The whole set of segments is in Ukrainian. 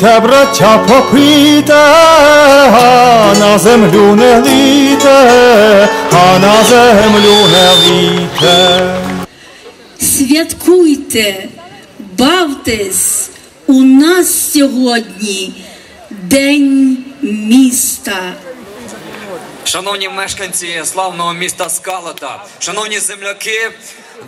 Пийте, браття, попийте, а на землю не лійте, а на землю не лійте. Святкуйте, бавтесь, у нас сьогодні День міста. Шановні мешканці славного міста Скалата, шановні земляки,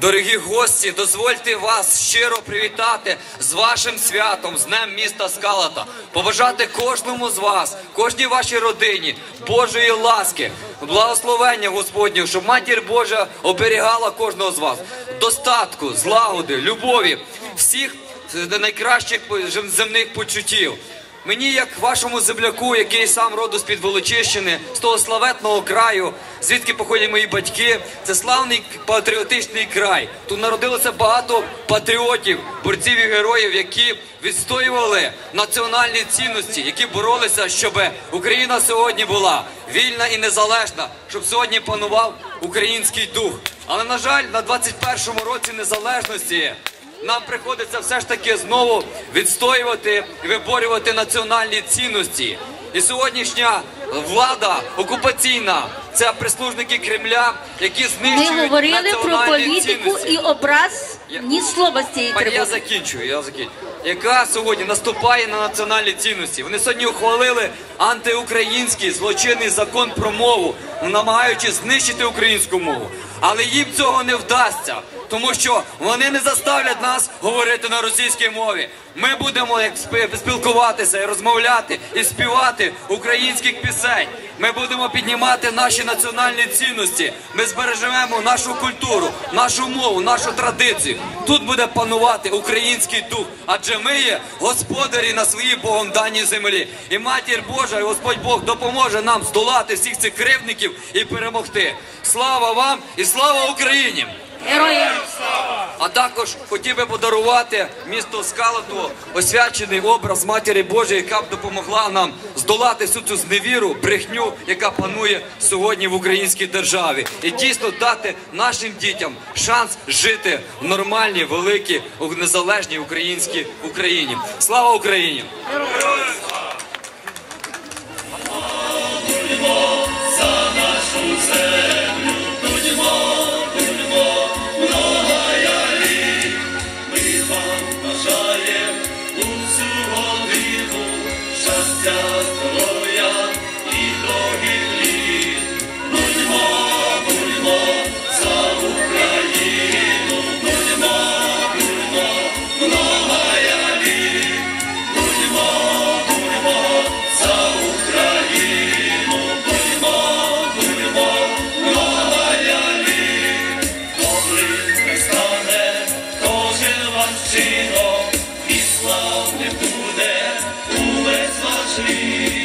дорогі гості, дозвольте вас щиро привітати з вашим святом, з Днем міста Скалата, побажати кожному з вас, кожній вашій родині Божої ласки, благословення Господнього, щоб матір Божа оберігала кожного з вас, достатку, злагоди, любові, всіх найкращих земних почуттів. Мені, як вашому земляку, який сам роду з під Волочищини, з того славетного краю, звідки походять мої батьки, це славний патріотичний край. Тут народилося багато патріотів, борців і героїв, які відстоювали національні цінності, які боролися, щоб Україна сьогодні була вільна і незалежна, щоб сьогодні панував український дух. Але на жаль, на 21-му році незалежності нам приходиться все ж таки знову відстоювати і виборювати національні цінності. І сьогоднішня влада окупаційна це прислужники Кремля, які знищують Ми говорили про політику цінності. і образ ні слова з цієї Пані, я закінчую, я закінчую. Яка сьогодні наступає на національні цінності? Вони сьогодні ухвалили антиукраїнський злочинний закон про мову, намагаючись знищити українську мову. Але їм цього не вдасться, тому що вони не заставлять нас говорити на російській мові. Ми будемо як спілкуватися і розмовляти і співати українських пісень. Ми будемо піднімати наші національні цінності. Ми збережемо нашу культуру, нашу мову, нашу традицію. Тут буде панувати український дух, адже ми є господарі на своїй Богом даній землі. І матір Божа, і Господь Бог допоможе нам здолати всіх цих кривдників і перемогти. Слава вам і слава Україні! Героям А також хотів би подарувати місту Скалату освячений образ Матері Божої, яка б допомогла нам здолати всю цю зневіру, брехню, яка панує сьогодні в українській державі, і дійсно дати нашим дітям шанс жити в нормальній, великій, незалежній українській Україні. Слава Україні! за нашу землю. sleep.